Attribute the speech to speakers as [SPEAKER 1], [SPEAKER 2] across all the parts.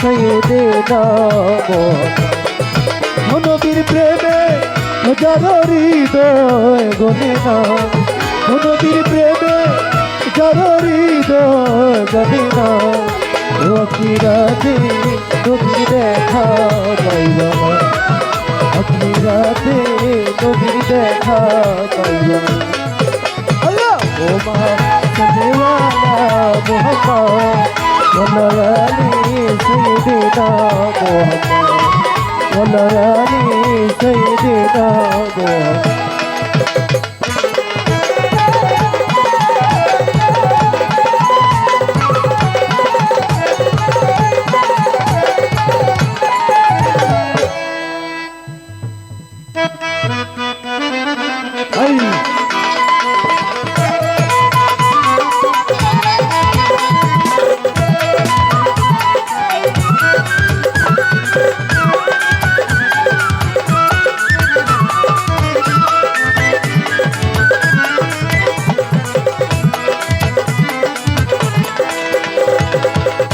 [SPEAKER 1] সাইয়্যিদিনা মুহাম্মদ নবীর প্রেমে হাজারো হৃদয় গনে না নবীর প্রেমে হাজারো হৃদয় গনে না রাতে নবীর দেখা পাইবা আপনি রাতে দেখা পাইবা ও মা, সজেওয়ালা মোহাম্মদ। ওয়ালালি সাইয়্যিদিনা মোহাম্মদ ওয়ালালি সাইয়্যিদিনা মোহাম্মদ আই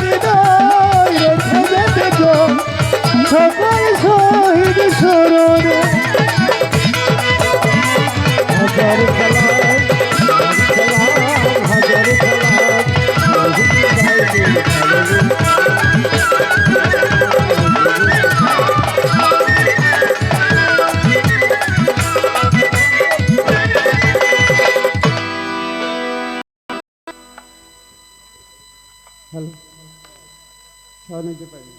[SPEAKER 1] হৃদয় রেখে যেতে চাও সকল শহীদ স্মরণে
[SPEAKER 2] छल नहीं के पहले।